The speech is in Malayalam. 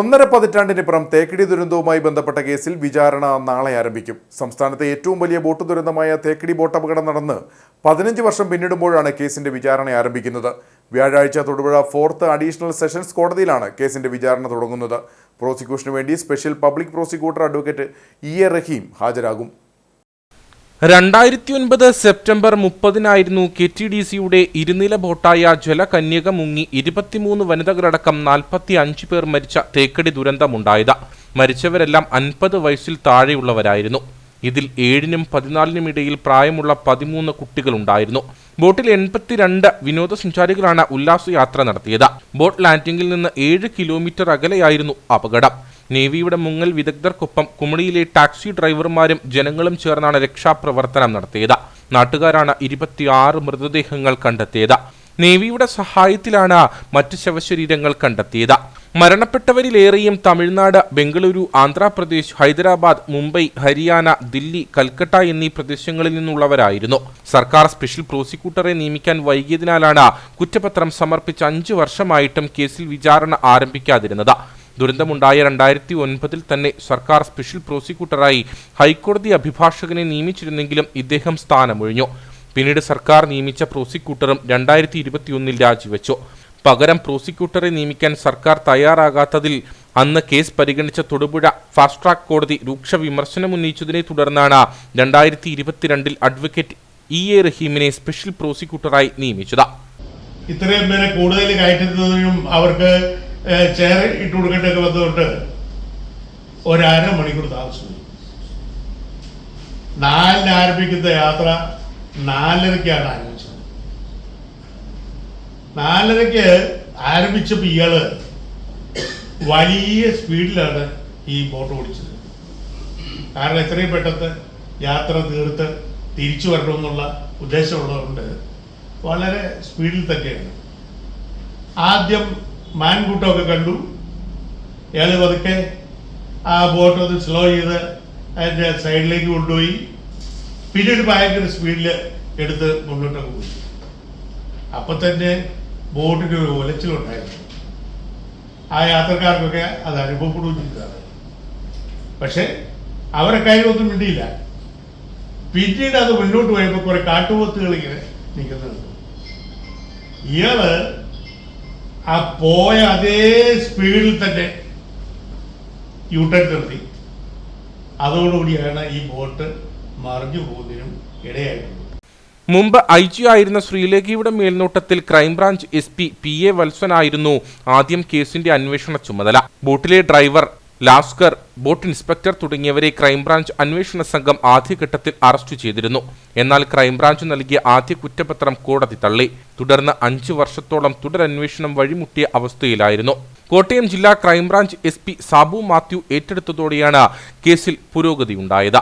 ഒന്നര പതിറ്റാണ്ടിനിപ്പുറം തേക്കടി ദുരന്തവുമായി ബന്ധപ്പെട്ട കേസിൽ വിചാരണ നാളെ ആരംഭിക്കും. സംസ്ഥാനത്തെ ഏറ്റവും വലിയ ബോട്ട് ദുരന്തമായ തേക്കടി ബോട്ട് അപകടം നടന്ന് പതിനഞ്ച് വർഷം പിന്നിടുമ്പോഴാണ് കേസിന്റെ വിചാരണ ആരംഭിക്കുന്നത്. വ്യാഴാഴ്ച തൊടുപുഴ ഫോർത്ത് അഡീഷണൽ സെഷൻസ് കോടതിയിലാണ് കേസിന്റെ വിചാരണ തുടങ്ങുന്നത്. പ്രോസിക്യൂഷന് വേണ്ടി special public prosecutor advocate E A Raheem ഹാജരാകും. രണ്ടായിരത്തി ഒൻപത് സെപ്റ്റംബർ മുപ്പതിനായിരുന്നു കെ ടി ഡി സിയുടെ ഇരുനില ബോട്ടായ ജലകന്യക മുങ്ങി ഇരുപത്തിമൂന്ന് വനിതകളടക്കം നാൽപ്പത്തി അഞ്ച് പേർ മരിച്ച തേക്കടി ദുരന്തമുണ്ടായത്. മരിച്ചവരെല്ലാം അൻപത് വയസ്സിൽ താഴെയുള്ളവരായിരുന്നു. ഇതിൽ ഏഴിനും പതിനാലിനും ഇടയിൽ പ്രായമുള്ള പതിമൂന്ന് കുട്ടികളുണ്ടായിരുന്നു. ബോട്ടിൽ എൺപത്തിരണ്ട് വിനോദസഞ്ചാരികളാണ് ഉല്ലാസയാത്ര നടത്തിയത്. ബോട്ട് ലാൻഡിംഗിൽ നിന്ന് ഏഴ് കിലോമീറ്റർ അകലെയായിരുന്നു അപകടം. നേവിയുടെ മുങ്ങൽ വിദഗ്ധർക്കൊപ്പം കുമളിയിലെ ടാക്സി ഡ്രൈവർമാരും ജനങ്ങളും ചേർന്നാണ് രക്ഷാപ്രവർത്തനം നടത്തിയത്. നാട്ടുകാരാണ് ഇരുപത്തിയാറ് മൃതദേഹങ്ങൾ കണ്ടെത്തിയത്. നേവിയുടെ സഹായത്തിലാണ് മറ്റ് ശവശരീരങ്ങൾ കണ്ടെത്തിയത്. മരണപ്പെട്ടവരിലേറെയും തമിഴ്നാട് ബംഗളൂരു ആന്ധ്രാപ്രദേശ് ഹൈദരാബാദ് മുംബൈ ഹരിയാന ദില്ലി കൽക്കട്ട എന്നീ പ്രദേശങ്ങളിൽ നിന്നുള്ളവരായിരുന്നു. സർക്കാർ സ്പെഷ്യൽ പ്രോസിക്യൂട്ടറെ നിയമിക്കാൻ വൈകിയതിനാലാണ് കുറ്റപത്രം സമർപ്പിച്ച് അഞ്ചു വർഷമായിട്ടും കേസിൽ വിചാരണ ആരംഭിക്കാതിരുന്നത്. ദുരന്തമുണ്ടായ രണ്ടായിരത്തി ഒൻപതിൽ തന്നെ സർക്കാർ സ്പെഷ്യൽ പ്രോസിക്യൂട്ടറായി ഹൈക്കോടതി അഭിഭാഷകനെ നിയമിച്ചിരുന്നെങ്കിലും ഇദ്ദേഹം സ്ഥാനമൊഴിഞ്ഞു. പിന്നീട് സർക്കാർ നിയമിച്ച പ്രോസിക്യൂട്ടറും രണ്ടായിരത്തി ഇരുപത്തിയൊന്നിൽ രാജിവെച്ചു. പകരം പ്രോസിക്യൂട്ടറെ നിയമിക്കാൻ സർക്കാർ തയ്യാറാകാത്തതിൽ അന്ന് കേസ് പരിഗണിച്ച തൊടുപുഴ ഫാസ്റ്റ് ട്രാക്ക് കോടതി രൂക്ഷ വിമർശനം ഉന്നയിച്ചതിനെ തുടർന്നാണ് രണ്ടായിരത്തി ഇരുപത്തിരണ്ടിൽ അഡ്വക്കേറ്റ് ഇ എ റഹീമിനെ സ്പെഷ്യൽ പ്രോസിക്യൂട്ടറായി നിയമിച്ചത്. ഇത്രയും പേരെ കൂടുതൽ കയറ്റുന്നതിനും അവർക്ക് ചെയർ ഇട്ട് കൊടുക്കേണ്ടൊക്കെ വന്നതുകൊണ്ട് ഒരര മണിക്കൂർ താമസിച്ചു. നാലിന് ആരംഭിക്കുന്ന യാത്ര നാലരയ്ക്കാണ് ആരംഭിച്ചത്. നാലരയ്ക്ക് ആരംഭിച്ചപ്പോൾ ഇയാൾ വലിയ സ്പീഡിലാണ് ഈ ബോട്ട് ഓടിച്ചത്. കാരണം എത്രയും പെട്ടെന്ന് യാത്ര തീർത്ത് തിരിച്ചു വരണമെന്നുള്ള ഉദ്ദേശമുള്ളതുകൊണ്ട് വളരെ സ്പീഡിൽ തന്നെയാണ്. ആദ്യം മാൻകൂട്ടമൊക്കെ കണ്ടു. ഇയാൾ പതുക്കെ ആ ബോട്ട് ഒന്ന് സ്ലോ ചെയ്ത് അതിന്റെ സൈഡിലേക്ക് കൊണ്ടുപോയി. പിന്നീട് ഭയങ്കര സ്പീഡിൽ എടുത്ത് മുന്നോട്ടൊക്കെ പോയി. അപ്പം തന്നെ ബോട്ടിന് ഒരു ഒലച്ചിലുണ്ടായിരുന്നു ആ യാത്രക്കാർക്കൊക്കെ അത് അനുഭവപ്പെടുകയും ചെയ്തതാണ് പക്ഷെ അവരെ കാര്യമൊന്നും മിണ്ടിയില്ല. പിന്നീട് അത് മുന്നോട്ട് പോയപ്പോൾ കുറെ കാട്ടുപോത്തുകൾ ഇങ്ങനെ നിൽക്കുന്നുണ്ട്. ഇയാൾ ആ പോയ അതേ സ്പീഡിൽ തന്നെ യൂട്ടേൺ നിർത്തി. അതോടുകൂടിയാണ് ഈ ബോട്ട് മറിഞ്ഞു പോകുന്നതിനും ഇടയായിട്ടുള്ളത്. മുമ്പ് ഐ ജി ആയിരുന്ന ശ്രീലേഖയുടെ മേൽനോട്ടത്തിൽ crime branch S P P A വത്സനായിരുന്നു ആദ്യം കേസിന്റെ അന്വേഷണ ചുമതല. ബോട്ടിലെ ഡ്രൈവർ ലാസ്കർ ബോട്ട് ഇൻസ്പെക്ടർ തുടങ്ങിയവരെ ക്രൈംബ്രാഞ്ച് അന്വേഷണ സംഘം ആദ്യഘട്ടത്തിൽ അറസ്റ്റ് ചെയ്തിരുന്നു. എന്നാൽ ക്രൈംബ്രാഞ്ച് നൽകിയ ആദ്യ കുറ്റപത്രം കോടതി തള്ളി. തുടർന്ന് അഞ്ചു വർഷത്തോളം തുടരന്വേഷണം വഴിമുട്ടിയ അവസ്ഥയിലായിരുന്നു. കോട്ടയം ജില്ലാ crime branch S P Sabu Mathew ഏറ്റെടുത്തതോടെയാണ് കേസിൽ പുരോഗതിയുണ്ടായത്.